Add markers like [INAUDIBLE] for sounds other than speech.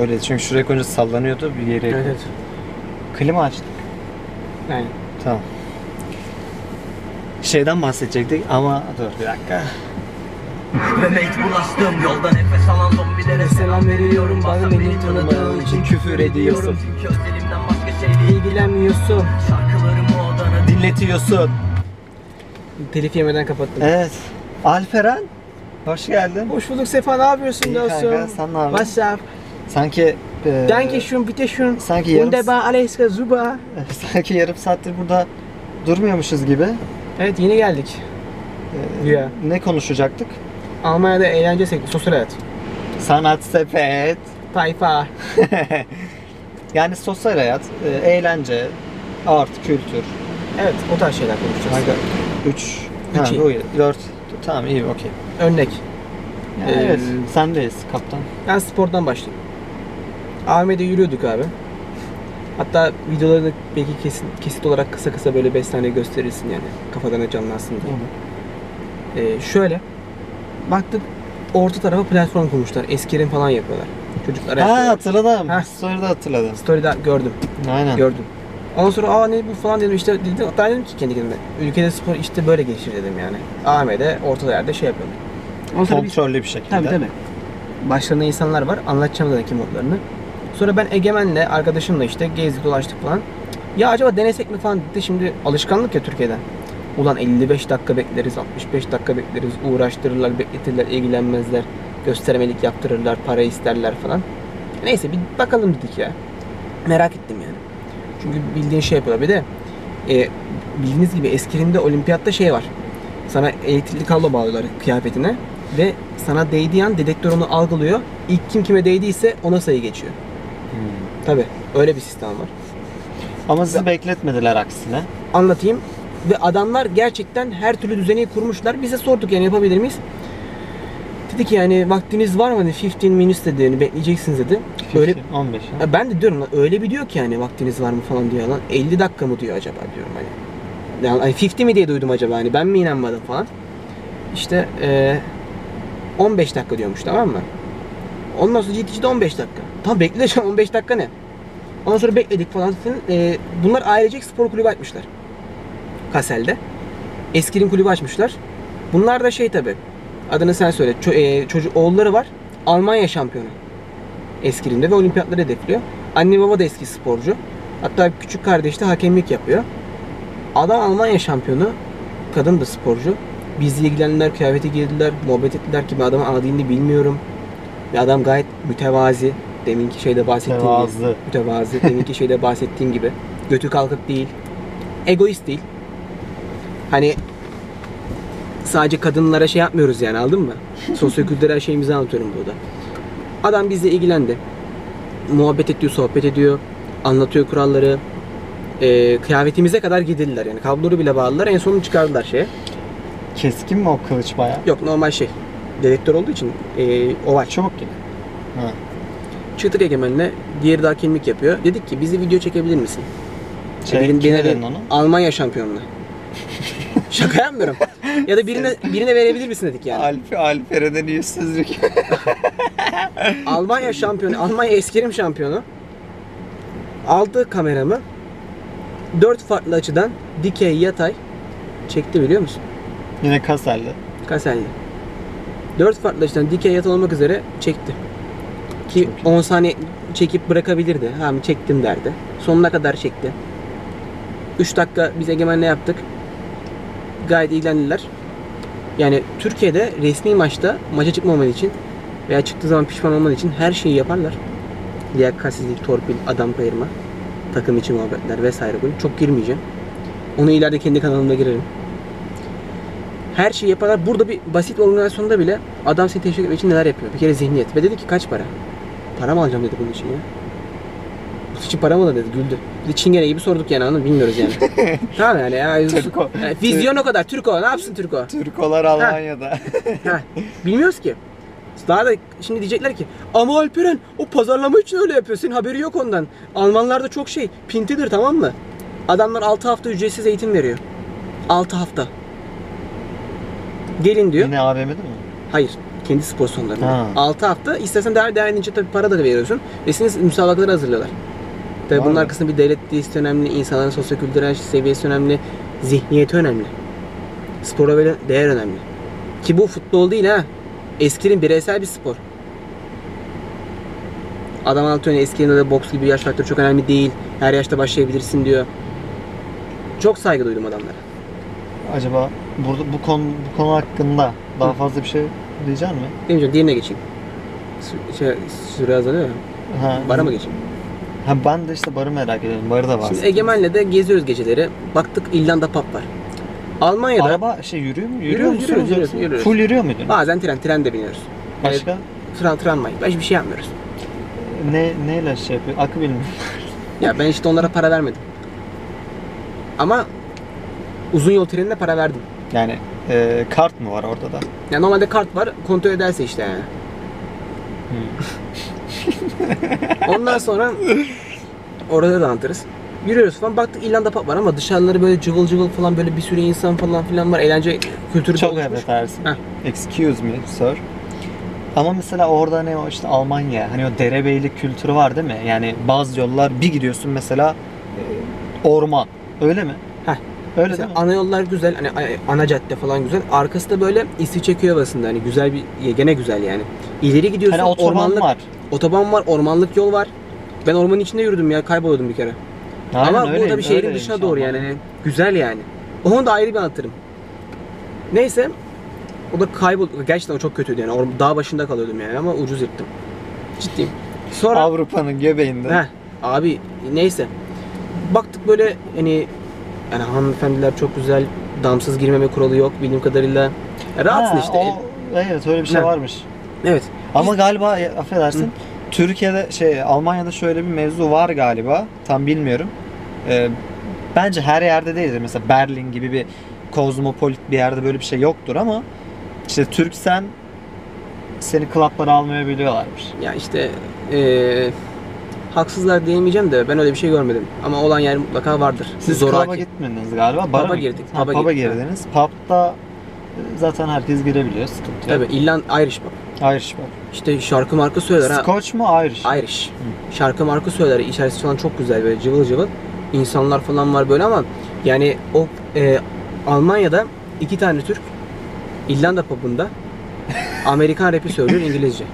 Öyle çünkü şuraya koyunca sallanıyordu bir yere. Evet evet. Klima açtık. Yani Tamam. Şeyden bahsedecektik ama dur bir dakika. [LAUGHS] Mehmet bulaştım yolda nefes alan zombilere selam veriyorum bana beni tanıdığın için küfür ediyorsun. Çünkü özelimden başka şey değil İlgilenmiyorsun. Şarkılarımı odana Dinletiyorsun. Telif yemeden kapattım. Evet. Alperen. Hoş geldin. Hoş bulduk Sefa ne yapıyorsun İyi dostum? kanka, sen ne yapıyorsun? What's up? Sanki e, Danke schön, bitte schön. sanki yarım, Wunderbar, alles super. sanki yarım saattir burada durmuyormuşuz gibi. Evet yeni geldik. E, Ya. Ne konuşacaktık? Almanya'da eğlence sektörü, sosyal hayat. Sanat sepet. Tayfa. [LAUGHS] yani sosyal hayat, e, eğlence, art, kültür. Evet o tarz şeyler konuşacağız. Kanka 3, Üç iyi. 4. Tamam iyi okey. Örnek. Yani Ee, evet sendeyiz kaptan. Ben spordan başlayayım. AVM'de yürüyorduk abi. Hatta videolarını belki kesit, kesit olarak kısa kısa böyle 5 saniye gösterirsin yani. Kafadan canlansın diye. Ee, şöyle. Baktık orta tarafa platform kurmuşlar. Eskirim falan yapıyorlar. Çocuklar Ha hatırladım. Heh. Story'de hatırladım. Story'de gördüm. Aynen. Gördüm. Ondan sonra aa ne bu falan dedim işte dedim, hatta dedim ki kendi kendime ülkede spor işte böyle gelişir dedim yani. AVM'de orta yerde şey yapıyorlar. Ondan sonra Kontrollü bir şekilde. Tabii tabii. Başlarında insanlar var. Anlatacağım zaten kim olduklarını. Sonra ben Egemen'le arkadaşımla işte gezdik dolaştık falan. Ya acaba denesek mi falan dedi. Şimdi alışkanlık ya Türkiye'de. Ulan 55 dakika bekleriz, 65 dakika bekleriz, uğraştırırlar, bekletirler, ilgilenmezler, göstermelik yaptırırlar, para isterler falan. Neyse bir bakalım dedik ya. Merak ettim yani. Çünkü bildiğin şey yapıyorlar. Bir de e, bildiğiniz gibi eskirinde olimpiyatta şey var. Sana elektrikli kablo bağlıyorlar kıyafetine ve sana değdiği an dedektör onu algılıyor. İlk kim kime değdiyse ona sayı geçiyor. Hmm. Tabi öyle bir sistem var. Ama sizi bekletmediler aksine. Anlatayım. Ve adamlar gerçekten her türlü düzeni kurmuşlar. Bize sorduk yani yapabilir miyiz? Dedi ki yani vaktiniz var mı? Hani 15 minutes dedi. Yani bekleyeceksiniz dedi. Öyle, 15. ha. Ben de diyorum lan öyle bir diyor ki yani vaktiniz var mı falan diyor lan. 50 dakika mı diyor acaba diyorum hani. Yani hani 50 mi diye duydum acaba hani ben mi inanmadım falan. İşte eee 15 dakika diyormuş tamam mı? Ondan sonra GTC'de 15 dakika. Tamam bekleyeceğim 15 dakika ne? Ondan sonra bekledik falan. Eee, bunlar ailecek spor kulübü açmışlar. Kasel'de. Eskirin kulübü açmışlar. Bunlar da şey tabi. Adını sen söyle. Ço- eee, çocuk oğulları var. Almanya şampiyonu eskilinde ve olimpiyatları hedefliyor. Anne baba da eski sporcu. Hatta küçük kardeş de hakemlik yapıyor. Adam Almanya şampiyonu. Kadın da sporcu. Bizle ilgilendiler, kıyafeti giydiler, muhabbet ettiler ki ben adamın ana dilini bilmiyorum. Ve adam gayet mütevazi. Deminki şeyde bahsettiğim gibi. Mütevazı. Mütevazi. Deminki şeyde bahsettiğim gibi. Götü kalkık değil. Egoist değil. Hani sadece kadınlara şey yapmıyoruz yani aldın mı? Sosyokültürel şeyimizi anlatıyorum burada. Adam bizle ilgilendi. Muhabbet ediyor, sohbet ediyor. Anlatıyor kuralları. Ee, kıyafetimize kadar gidildiler yani. Kabloları bile bağladılar. En sonunu çıkardılar şeye. Keskin mi o kılıç bayağı? Yok normal şey dedektör olduğu için e, oval. Çubuk gibi. Ha. Çıktık egemenle. Diğeri daha kimlik yapıyor. Dedik ki bizi video çekebilir misin? Şey, hani Birin, kime dedin onu? Almanya şampiyonuna. [LAUGHS] Şaka yapmıyorum. Ya da birine birine verebilir misin dedik yani. Alp, Alperen'e yüzsüzlük. [LAUGHS] [LAUGHS] Almanya şampiyonu, Almanya eskirim şampiyonu. Aldı kameramı. Dört farklı açıdan dikey, yatay çekti biliyor musun? Yine Kasel'de. Kasel'de. 4 farklı açıdan dikey yatay olmak üzere çekti. Ki 10 saniye çekip bırakabilirdi. Ha çektim derdi. Sonuna kadar çekti. 3 dakika biz egemenle yaptık. Gayet ilgilendiler. Yani Türkiye'de resmi maçta maça çıkmaman için veya çıktığı zaman pişman olman için her şeyi yaparlar. Liyakatsizlik, torpil, adam kayırma, takım içi muhabbetler vesaire. Böyle çok girmeyeceğim. Onu ileride kendi kanalımda girerim. Her şeyi yaparlar. Burada bir basit organizasyonda bile adam seni teşvik etmek için neler yapıyor. Bir kere zihniyet. Ve dedi ki kaç para? Para mı alacağım dedi bunun için ya. Bu için para mı da dedi güldü. Bir de çingene gibi sorduk yani anladın? Bilmiyoruz yani. [LAUGHS] tamam yani ya. Türko. [LAUGHS] Yani vizyon o kadar. Türko ne yapsın Türko? Türkolar Almanya'da. Ha, bilmiyoruz ki. Daha da şimdi diyecekler ki ama Alperen o pazarlama için öyle yapıyor. Senin haberi yok ondan. Almanlarda çok şey pintidir tamam mı? Adamlar 6 hafta ücretsiz eğitim veriyor. 6 hafta. Gelin diyor. Yine AVM'de mi? Hayır. Kendi spor salonlarında. Ha. 6 hafta istersen değer değerlenince tabii para da veriyorsun. Ve seni müsabakalara hazırlıyorlar. Tabii bunun arkasında bir devlet desteği önemli, insanların sosyokültürel seviyesi önemli, zihniyeti önemli. Spora böyle değer önemli. Ki bu futbol değil ha. Eskinin bireysel bir spor. Adam anlatıyor ya, eskinin öyle boks gibi yaş faktörü çok önemli değil. Her yaşta başlayabilirsin diyor. Çok saygı duydum adamlara. Acaba burada bu konu bu konu hakkında daha fazla bir şey diyecek mi? Demeyeceğim diğerine geçeyim. Sü- Şey, süre azalıyor ya. Ha, Bara mı geçeyim? Ha ben de işte barı merak ediyorum. Barı da var. Şimdi Egemen'le de geziyoruz geceleri. Baktık İrlanda pub var. Almanya'da Araba şey yürüyor mu? Yürüyor Yürüyoruz, musunuz yürüyoruz, yoksa? yürüyoruz, yürüyoruz. Full yürüyor muydun? bazen tren, trende biniyoruz. Başka? Tren, tramvay. Başka bir şey yapmıyoruz. Ne neyle şey yapıyor? Akı bilmiyorum. [LAUGHS] Ya ben işte onlara para vermedim. Ama uzun yol trenine para verdim. Yani e, kart mı var orada da? Ya normalde kart var, kontrol ederse işte yani. [LAUGHS] Ondan sonra orada da anlatırız. Yürüyoruz falan baktık İrlanda pub var ama dışarıları böyle cıvıl cıvıl falan böyle bir sürü insan falan filan var. Eğlence kültürü Çok oluşmuş. affedersin. Heh. Excuse me sir. Ama mesela orada ne o işte Almanya hani o derebeylik kültürü var değil mi? Yani bazı yollar bir gidiyorsun mesela e, orman. Öyle mi? Heh. Öyle Mesela değil mi? ana yollar güzel, hani ana cadde falan güzel. Arkası da böyle İsviçre köy havasında hani güzel bir, gene güzel yani. İleri gidiyorsun, Hani otoban ormanlık, var. otoban var, ormanlık yol var. Ben ormanın içinde yürüdüm ya, kayboluyordum bir kere. Aynen Ama bu öyleymiş, da bir şehrin dışına doğru ama. yani. Hani Güzel yani. Onu da ayrı bir anlatırım. Neyse. O da kayboldu. Gerçekten o çok kötüydü yani. Dağ başında kalıyordum yani ama ucuz yırttım. Ciddiyim. Sonra Avrupa'nın göbeğinde. Heh, abi neyse. Baktık böyle hani yani hanımefendiler çok güzel. Damsız girmeme kuralı yok bildiğim kadarıyla. Ya rahatsın Ha, işte. O, evet öyle bir şey Ne? varmış. Evet. Ama galiba e, affedersin Türkiye'de şey Almanya'da şöyle bir mevzu var galiba. Tam bilmiyorum. Ee, bence her yerde değildir. Mesela Berlin gibi bir kozmopolit bir yerde böyle bir şey yoktur ama işte Türksen seni klaplara almayabiliyorlarmış. Ya işte eee haksızlar diyemeyeceğim de ben öyle bir şey görmedim. Ama olan yer mutlaka vardır. Siz Zoraki. klaba gitmediniz galiba. Bara Pub'a girdik? Ha, pub'a pub'a girdiniz. Pub'da e, zaten herkes girebiliyor. Sıkıntı yok. Tabii İrland Irish pub. Irish pub. İşte şarkı marka söyler ha. Scotch mu Irish? Irish. Şarkı marka söyler. İçerisi falan çok güzel böyle cıvıl cıvıl. İnsanlar falan var böyle ama yani o e, Almanya'da iki tane Türk İrlanda pub'unda Amerikan rapi söylüyor [LAUGHS] İngilizce.